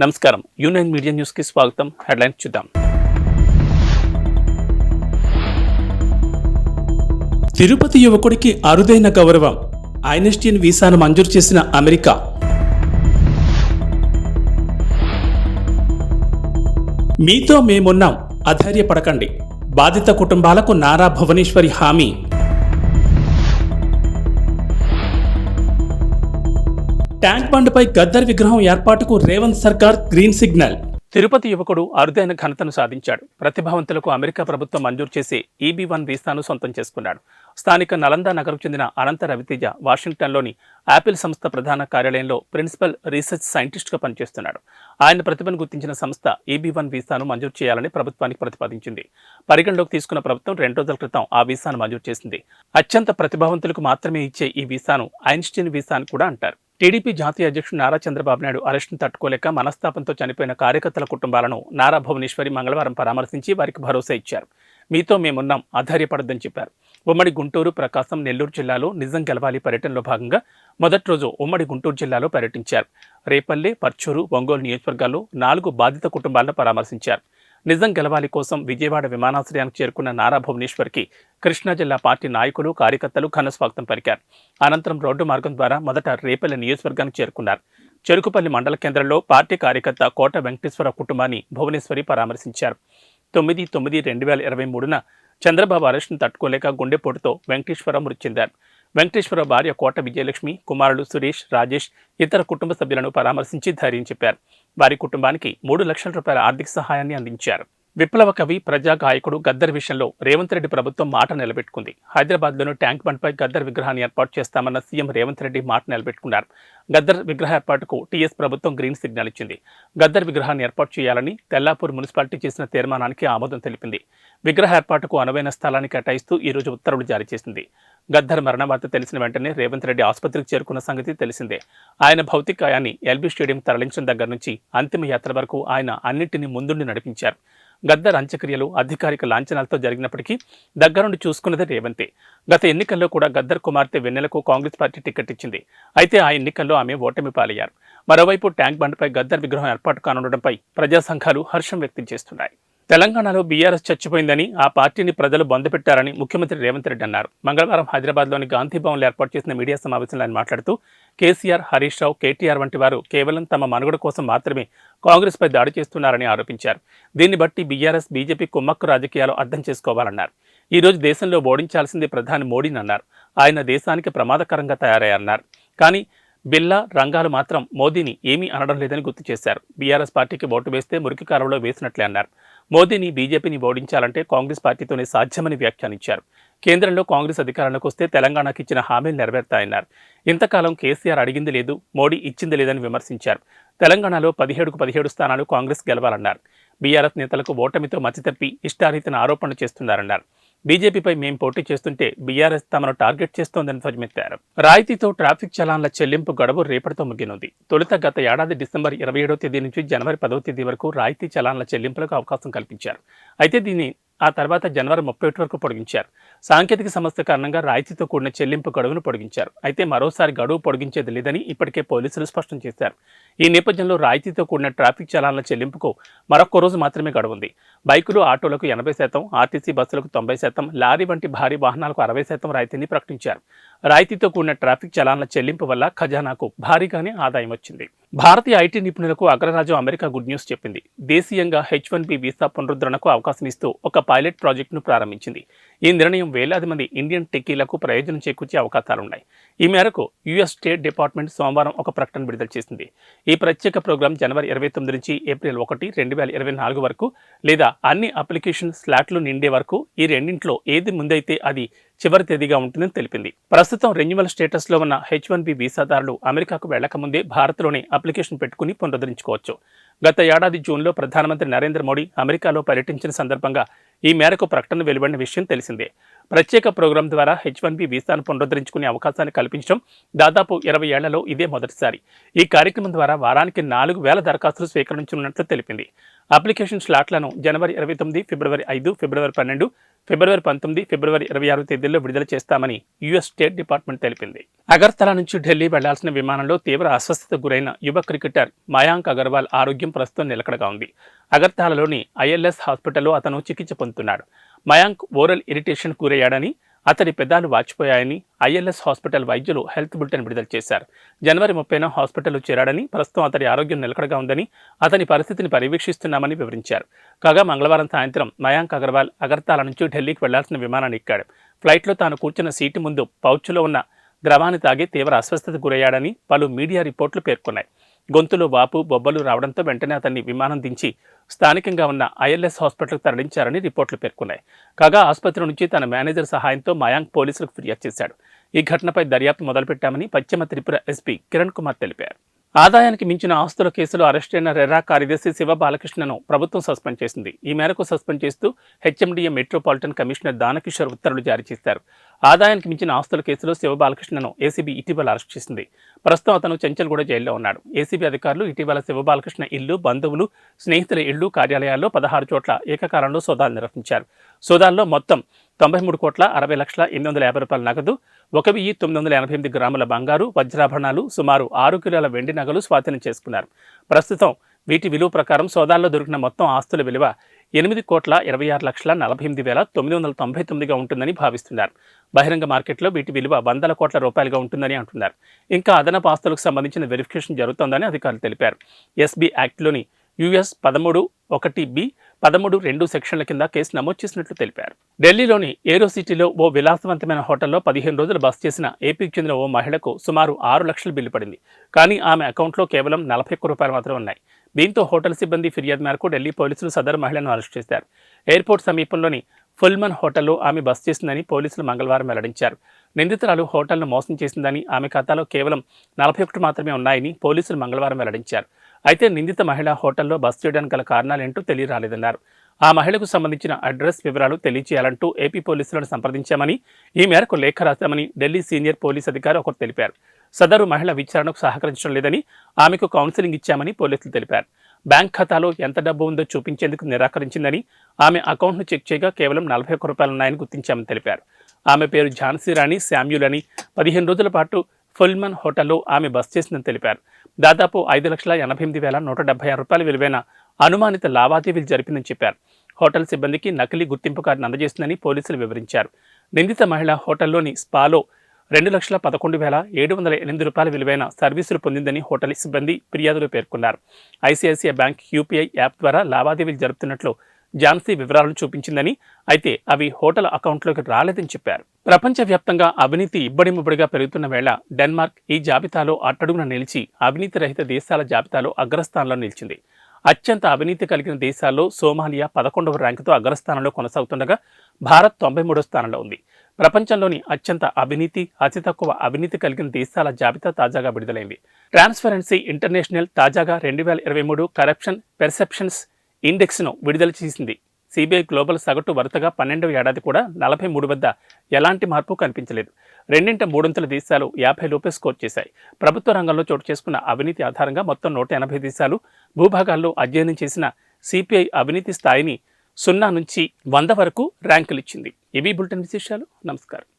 నమస్కారం. Union media న్యూస్కి స్వాగతం. హెడ్లైన్ చూద్దాం. తిరుపతి యువకుడికి అరుదైన గౌరవం. ఐనస్టీన్ వీసాను మంజూరు చేసిన అమెరికా. మీతో మేమున్నాం. అధైర్యపడకండి. బాధిత కుటుంబాలకు నారా భువనేశ్వరి హామీ. ట్యాంక్ బండ్పై గద్దర్ విగ్రహం ఏర్పాటుకు రేవంత్ సర్కార్ గ్రీన్ సిగ్నల్. తిరుపతి యువకుడు అరుదైన ఘనతను సాధించాడు. ప్రతిభావంతులకు అమెరికా ప్రభుత్వం మంజూరు చేసి ఈబీ వన్ వీసాను సొంతం చేసుకున్నాడు. స్థానిక నలంద నగరం చెందిన అనంత రవితేజ వాషింగ్టన్లోని యాపిల్ సంస్థ ప్రధాన కార్యాలయంలో ప్రిన్సిపల్ రీసెర్చ్ సైంటిస్ట్గా పనిచేస్తున్నాడు. ఆయన ప్రతిభను గుర్తించిన సంస్థ ఈబీ వన్ వీసాను మంజూరు చేయాలని ప్రభుత్వానికి ప్రతిపాదించింది. పరిగణలోకి తీసుకున్న ప్రభుత్వం రెండు రోజుల క్రితం ఆ వీసాను మంజూరు చేసింది. అత్యంత ప్రతిభావంతులకు మాత్రమే ఇచ్చే ఈ వీసాను ఐన్స్టీన్ వీసా అని కూడా అంటారు. టీడీపీ జాతీయ అధ్యక్షుడు నారా చంద్రబాబు నాయుడు అరెస్టును తట్టుకోలేక మనస్తాపంతో చనిపోయిన కార్యకర్తల కుటుంబాలను నారా భువనేశ్వరి మంగళవారం పరామర్శించి వారికి భరోసా ఇచ్చారు. మీతో మేమున్నాం ఆధార్యపడద్దని చెప్పారు. ఉమ్మడి గుంటూరు ప్రకాశం నెల్లూరు జిల్లాలో నిజం గెలవాలి పర్యటనలో భాగంగా మొదటి రోజు ఉమ్మడి గుంటూరు జిల్లాలో పర్యటించారు. రేపల్లె పర్చూరు ఒంగోలు నియోజకవర్గాల్లో నాలుగు బాధిత కుటుంబాలను పరామర్శించారు. నిజం గెలవాలి కోసం విజయవాడ విమానాశ్రయానికి చేరుకున్న నారా భువనేశ్వర్కి కృష్ణా జిల్లా పార్టీ నాయకులు కార్యకర్తలు ఘన స్వాగతం పలికారు. అనంతరం రోడ్డు మార్గం ద్వారా మొదట రేపల్లి నియోజకవర్గానికి చేరుకున్నారు. చెరుకుపల్లి మండల కేంద్రంలో పార్టీ కార్యకర్త కోట వెంకటేశ్వర కుటుంబాన్ని భువనేశ్వరి పరామర్శించారు. తొమ్మిది తొమ్మిది రెండు వేల ఇరవై మూడున చంద్రబాబు అరెస్టును తట్టుకోలేక గుండెపోటుతో వెంకటేశ్వర మృతి చెందారు. వెంకటేశ్వర భార్య కోట విజయలక్ష్మి కుమారుడు సురేష్ రాజేష్ ఇతర కుటుంబ సభ్యులను పరామర్శించి ధైర్యం చెప్పారు. వారి కుటుంబానికి మూడు లక్షల రూపాయల ఆర్థిక సహాయాన్ని అందించారు. విప్లవ కవి ప్రజా గాయకుడు గద్దర్ విషయంలో రేవంత్ రెడ్డి ప్రభుత్వం మాట నిలబెట్టుకుంది. హైదరాబాద్లోని ట్యాంక్ బండ్పై గద్దర్ విగ్రహాన్ని ఏర్పాటు చేస్తామన్న సీఎం రేవంత్ రెడ్డి మాట నిలబెట్టుకున్నారు. గద్దర్ విగ్రహ ఏర్పాటుకు టీఎస్ ప్రభుత్వం గ్రీన్ సిగ్నల్ ఇచ్చింది. గద్దర్ విగ్రహాన్ని ఏర్పాటు చేయాలని తెల్లాపూర్ మున్సిపాలిటీ చేసిన తీర్మానానికి ఆమోదం తెలిపింది. విగ్రహ ఏర్పాటుకు అనువైన స్థలాన్ని కేటాయిస్తూ ఈరోజు ఉత్తర్వులు జారీ చేసింది. గద్దర్ మరణ వార్త తెలిసిన వెంటనే రేవంత్ రెడ్డి ఆసుపత్రికి చేరుకున్న సంగతి తెలిసిందే. ఆయన భౌతికాయాన్ని ఎల్బీ స్టేడియం తరలించిన దగ్గర నుంచి అంతిమ యాత్ర వరకు ఆయన అన్నింటినీ ముందుండి నడిపించారు. గద్దర్ అంత్యక్రియలు అధికారిక లాంఛనాలతో జరిగినప్పటికీ దగ్గరుండి చూసుకున్నది రేవంతే. గత ఎన్నికల్లో కూడా గద్దర్ కుమార్తె వెన్నెలకు కాంగ్రెస్ పార్టీ టికెట్ ఇచ్చింది. అయితే ఆ ఎన్నికల్లో ఆమె ఓటమి పాలయ్యారు. మరోవైపు ట్యాంక్ బండ్పై గద్దర్ విగ్రహం ఏర్పాటు కానుండడంపై ప్రజా సంఘాలు హర్షం వ్యక్తం చేస్తున్నాయి. తెలంగాణలో బీఆర్ఎస్ చచ్చిపోయిందని ఆ పార్టీని ప్రజలు బంధపెట్టారని ముఖ్యమంత్రి రేవంత్ రెడ్డి అన్నారు. మంగళవారం హైదరాబాద్లోని గాంధీ భవన్లో ఏర్పాటు చేసిన మీడియా సమావేశంలో ఆయన మాట్లాడుతూ కేసీఆర్ హరీష్ రావు కేటీఆర్ వంటి వారు కేవలం తమ మనుగడ కోసం మాత్రమే కాంగ్రెస్పై దాడి చేస్తున్నారని ఆరోపించారు. దీన్ని బట్టి బీఆర్ఎస్ బీజేపీ కుమ్మక్కు రాజకీయాలు అర్థం చేసుకోవాలన్నారు. ఈ రోజు దేశంలో ఓడించాల్సింది ప్రధాని మోడీని అన్నారు. ఆయన దేశానికి ప్రమాదకరంగా తయారయ్యారన్నారు. కానీ బిల్లా రంగాలు మాత్రం మోదీని ఏమీ అనడం లేదని గుర్తు చేశారు. బీఆర్ఎస్ పార్టీకి ఓటు వేస్తే మురికి కాలంలో వేసినట్లే అన్నారు. మోదీని బీజేపీని ఓడించాలంటే కాంగ్రెస్ పార్టీతోనే సాధ్యమని వ్యాఖ్యానించారు. కేంద్రంలో కాంగ్రెస్ అధికారంలోకి వస్తే తెలంగాణకు ఇచ్చిన హామీలు నెరవేర్తాయన్నారు. ఇంతకాలం కేసీఆర్ అడిగింది లేదు మోడీ ఇచ్చింది లేదని విమర్శించారు. తెలంగాణలో పదిహేడుకు పదిహేడు స్థానాలు కాంగ్రెస్ గెలవాలన్నారు. బీఆర్ఎస్ నేతలకు ఓటమితో మతితప్పి ఇష్టారీతిన ఆరోపణలు చేస్తున్నారన్నారు. బీజేపీపై మేం పోటీ చేస్తుంటే బీఆర్ఎస్ తమను టార్గెట్ చేస్తోందని ధ్వజమెత్తారు. రాయితీతో ట్రాఫిక్ చలాన్ల చెల్లింపు గడువు రేపటితో ముగినుంది తొలుత గత ఏడాది డిసెంబర్ ఇరవై ఏడో తేదీ నుంచి జనవరి పదవ తేదీ వరకు రాయితీ చలాన్ల చెల్లింపులకు అవకాశం కల్పించారు. అయితే దీన్ని ఆ తర్వాత జనవరి ముప్పై ఒకటి వరకు పొడిగించారు. సాంకేతిక సమస్య కారణంగా రాయితీతో కూడిన చెల్లింపు గడువును పొడిగించారు. అయితే మరోసారి గడువు పొడిగించేది లేదని ఇప్పటికే పోలీసులు స్పష్టం చేశారు. ఈ నేపథ్యంలో రాయితీతో కూడిన ట్రాఫిక్ చలాన్ల చెల్లింపుకు మరొక రోజు మాత్రమే గడువు ఉంది. బైకులు ఆటోలకు ఎనభై శాతం ఆర్టీసీ బస్సులకు తొంభై శాతం లారీ వంటి భారీ వాహనాలకు అరవై శాతం రాయితీని ప్రకటించారు. రాయితీతో కూడిన ట్రాఫిక్ చలాన్ల చెల్లింపు వల్ల ఖజానాకు భారీగానే ఆదాయం వచ్చింది. భారతీయ ఐటీ నిపుణులకు అగ్రరాజు అమెరికా గుడ్ న్యూస్ చెప్పింది. దేశీయంగా హెచ్ వన్ బి వీసా పునరుద్ధరణకు అవకాశం ఇస్తూ ఒక పైలట్ ప్రాజెక్టును ప్రారంభించింది. ఈ నిర్ణయం వేలాది మంది ఇండియన్ టెక్కీలకు ప్రయోజనం చేకూర్చే అవకాశాలున్నాయి. ఈ మేరకు యుఎస్ స్టేట్ డిపార్ట్మెంట్ సోమవారం ఒక ప్రకటన విడుదల చేసింది. ఈ ప్రత్యేక ప్రోగ్రాం జనవరి ఇరవై తొమ్మిది నుంచి ఏప్రిల్ ఒకటి రెండు వేల ఇరవై నాలుగు వరకు లేదా అన్ని అప్లికేషన్ స్లాట్లు నిండే వరకు ఈ రెండింటిలో ఏది ముందైతే అది చివరి తేదీగా ఉంటుందని తెలిపింది. ప్రస్తుతం రెన్యువల్ స్టేటస్లో ఉన్న హెచ్ వన్ బి వీసాదారులు అమెరికాకు వెళ్ళకముందే భారత్లోనే అప్లికేషన్ పెట్టుకుని పునరుద్ధరించుకోవచ్చు. గత ఏడాది జూన్లో ప్రధానమంత్రి నరేంద్ర మోడీ అమెరికాలో పర్యటించిన సందర్భంగా ఈ మేరకు ప్రకటన వెలువడిన విషయం తెలిసిందే. ప్రత్యేక ప్రోగ్రాం ద్వారా హెచ్ వన్ బి వీసాను పునరుద్ధరించుకునే అవకాశాన్ని కల్పించడం దాదాపు ఇరవై ఏళ్ళలో ఇదే మొదటిసారి. ఈ కార్యక్రమం ద్వారా వారానికి నాలుగు వేల దరఖాస్తులు స్వీకరించనున్నట్లు తెలిపింది. అప్లికేషన్ స్లాట్లను జనవరి ఇరవై తొమ్మిది ఫిబ్రవరి ఐదు ఫిబ్రవరి పన్నెండు ఫిబ్రవరి పంతొమ్మిది ఫిబ్రవరి ఇరవై ఆరు తేదీల్లో విడుదల చేస్తామని యుఎస్ స్టేట్ డిపార్ట్మెంట్ తెలిపింది. అగర్తలా నుంచి ఢిల్లీ వెళ్ళాల్సిన విమానంలో తీవ్ర అస్వస్థతకు గురైన యువ క్రికెటర్ మయాంక్ అగర్వాల్ ఆరోగ్యం ప్రస్తుతం నిలకడగా ఉంది. అగర్తలాలోని ఐఎల్ఎస్ హాస్పిటల్లో అతను చికిత్స పొందుతున్నాడు. మయాంక్ ఓరల్ ఇరిటేషన్ గురయ్యాడని అతడి పెదాలు వాచిపోయాయని ఐఎల్ఎస్ హాస్పిటల్ వైద్యులు హెల్త్ బులెటిన్ విడుదల చేశారు. జనవరి ముప్పైన హాస్పిటల్లో చేరాడని ప్రస్తుతం అతడి ఆరోగ్యం నిలకడగా ఉందని అతని పరిస్థితిని పర్యవేక్షిస్తున్నామని వివరించారు. కాగా మంగళవారం సాయంత్రం మయాంక్ అగర్వాల్ అగర్తాల నుంచి ఢిల్లీకి వెళ్ళాల్సిన విమానాన్ని ఎక్కాడు. ఫ్లైట్లో తాను కూర్చున్న సీటు ముందు పౌచ్లో ఉన్న ద్రవాన్ని తాగి తీవ్ర అస్వస్థత గురయ్యాడని పలు మీడియా రిపోర్టులు పేర్కొన్నాయి. గొంతులో వాపు బొబ్బలు రావడంతో వెంటనే అతన్ని విమానం దించి స్థానికంగా ఉన్న ఐఎల్ఎస్ హాస్పిటల్కు తరలించారని రిపోర్టులు పేర్కొన్నాయి. కాగా ఆసుపత్రి నుంచి తన మేనేజర్ సహాయంతో మయాంక్ పోలీసులకు ఫిర్యాదు చేశాడు. ఈ ఘటనపై దర్యాప్తు మొదలుపెట్టామని పశ్చిమ త్రిపుర ఎస్పీ కిరణ్ కుమార్ తెలిపారు. ఆదాయానికి మించిన ఆస్తుల కేసులో అరెస్టైన రెరా కార్యదర్శి శివ బాలకృష్ణను ప్రభుత్వం సస్పెండ్ చేసింది. ఈ మేరకు సస్పెండ్ చేస్తూ హెచ్ఎండిఏ మెట్రోపాలిటన్ కమిషనర్ దానకిషోర్ ఉత్తర్వులు జారీ చేశారు. ఆదాయానికి మించిన ఆస్తుల కేసులో శివ బాలకృష్ణను ఏసీబీ ఇటీవల అరెస్ట్ చేసింది. ప్రస్తుతం అతను చెంచల్గూడ జైల్లో ఉన్నాడు. ఏసీబీ అధికారులు ఇటీవల శివ బాలకృష్ణ ఇల్లు బంధువులు స్నేహితుల ఇళ్ళు కార్యాలయాల్లో పదహారు చోట్ల ఏకకాలంలో సోదాలు నిర్వహించారు. సోదాల్లో మొత్తం తొంభై మూడు కోట్ల అరవై లక్షల ఎనిమిది వందల యాభై రూపాయల నగదు ఒక వెయ్యి తొమ్మిది వందల ఎనభై ఎనిమిది గ్రాముల బంగారు వజ్రాభరణాలు సుమారు ఆరు కిలోల వెండి నగలు స్వాధీనం చేసుకున్నారు. ప్రస్తుతం వీటి విలువ ప్రకారం సోదాల్లో దొరికిన మొత్తం ఆస్తుల విలువ ఎనిమిది కోట్ల ఇరవై ఆరు లక్షల నలభై ఎనిమిది వేల తొమ్మిది వందల తొంభై తొమ్మిదిగా ఉంటుందని భావిస్తున్నారు. బహిరంగ మార్కెట్లో వీటి విలువ వందల కోట్ల రూపాయలుగా ఉంటుందని అంటున్నారు. ఇంకా అదనపు ఆస్తులకు సంబంధించిన వెరిఫికేషన్ జరుగుతోందని అధికారులు తెలిపారు. ఎస్బీ యాక్ట్లోని యుఎస్ పదమూడు ఒకటి బి పదమూడు రెండు సెక్షన్ల కింద కేసు నమోదు చేసినట్లు తెలిపారు. ఢిల్లీలోని ఏరో సిటీలో ఓ విలాసవంతమైన హోటల్లో పదిహేను రోజులు బస్ చేసిన ఏపీకి చెందిన ఓ మహిళకు సుమారు ఆరు లక్షలు బిల్లు పడింది. కానీ ఆమె అకౌంట్లో కేవలం నలభై ఒక్క రూపాయలు మాత్రమే ఉన్నాయి. దీంతో హోటల్ సిబ్బంది ఫిర్యాదు మేరకు ఢిల్లీ పోలీసులు సదరు మహిళను అరెస్ట్ చేశారు. ఎయిర్పోర్ట్ సమీపంలోని ఫుల్మన్ హోటల్లో ఆమె బస్ చేసిందని పోలీసులు మంగళవారం వెల్లడించారు. నిందితురాలు హోటల్ను మోసం చేసిందని ఆమె ఖాతాలో కేవలం నలభై ఒకటి మాత్రమే ఉన్నాయని పోలీసులు మంగళవారం వెల్లడించారు. అయితే నిందిత మహిళ హోటల్లో బస్ చేయడానికి గల కారణాలేంటో తెలియరాలేదన్నారు. ఆ మహిళకు సంబంధించిన అడ్రస్ వివరాలు తెలియచేయాలంటూ ఏపీ పోలీసులను సంప్రదించామని ఈ మేరకు లేఖ రాశామని ఢిల్లీ సీనియర్ పోలీస్ అధికారి ఒకరు తెలిపారు. సదరు మహిళ విచారణకు సహకరించడం లేదని ఆమెకు కౌన్సిలింగ్ ఇచ్చామని పోలీసులు తెలిపారు. బ్యాంక్ ఖాతాలో ఎంత డబ్బు ఉందో చూపించేందుకు నిరాకరించిందని ఆమె అకౌంట్ను చెక్ చేయగా కేవలం నలభై ఒక్క రూపాయలు ఉన్నాయని గుర్తించామని తెలిపారు. ఆమె పేరు ఝాన్సీ రాణి శామ్యుల్ అని. పదిహేను రోజుల పాటు ఫుల్మన్ హోటల్లో ఆమె బస్ చేసిందని తెలిపారు. దాదాపు ఐదు లక్షల ఎనభై ఎనిమిది వేల నూట డెబ్బై ఆరు రూపాయల విలువైన అనుమానిత లావాదేవీలు జరిపిందని చెప్పారు. హోటల్ సిబ్బందికి నకిలీ గుర్తింపు కార్డును అందజేసిందని పోలీసులు వివరించారు. నిందిత మహిళ హోటల్లోని స్పాలో రెండు లక్షల పదకొండు వేల ఏడు వందల ఎనిమిది రూపాయల విలువైన సర్వీసులు పొందిందని హోటల్ సిబ్బంది ఫిర్యాదులో పేర్కొన్నారు. ఐసిఐసిఐ బ్యాంక్ యూపీఐ యాప్ ద్వారా లావాదేవీలు జరుపుతున్నట్లు ఝాన్సీ వివరాలను చూపించిందని అయితే అవి హోటల్ అకౌంట్లోకి రాలేదని చెప్పారు. ప్రపంచవ్యాప్తంగా అవినీతి ఇబ్బడిముబ్బడిగా పెరుగుతున్న వేళ డెన్మార్క్ ఈ జాబితాలో అట్టడుగున నిలిచి అవినీతి రహిత దేశాల జాబితాలో అగ్రస్థానంలో నిలిచింది. అత్యంత అవినీతి కలిగిన దేశాల్లో సోమాలియా పదకొండవ ర్యాంకుతో అగ్రస్థానంలో కొనసాగుతుండగా భారత్ తొంభై మూడో స్థానంలో ఉంది. ప్రపంచంలోని అత్యంత అవినీతి అతి తక్కువ అవినీతి కలిగిన దేశాల జాబితా తాజాగా విడుదలైంది. ట్రాన్స్పరెన్సీ ఇంటర్నేషనల్ తాజాగా రెండు వేల ఇరవై మూడు కరప్షన్ పెర్సెప్షన్స్ ఇండెక్స్ను విడుదల చేసింది. సిబిఐ గ్లోబల్ సగటు వరుసగా పన్నెండవ ఏడాది కూడా నలభై మూడు వద్ద ఎలాంటి మార్పు కనిపించలేదు. రెండింట మూడొంతుల దేశాలు యాభై లోపే స్కోర్ చేశాయి. ప్రభుత్వ రంగంలో చోటు చేసుకున్న అవినీతి ఆధారంగా మొత్తం నూట ఎనభై దేశాలు భూభాగాల్లో అధ్యయనం చేసిన సిపిఐ అవినీతి స్థాయిని సున్నా నుంచి వంద వరకు ర్యాంకులు ఇచ్చింది. ఇవి బులెటిన్ విశేషాలు. నమస్కారం.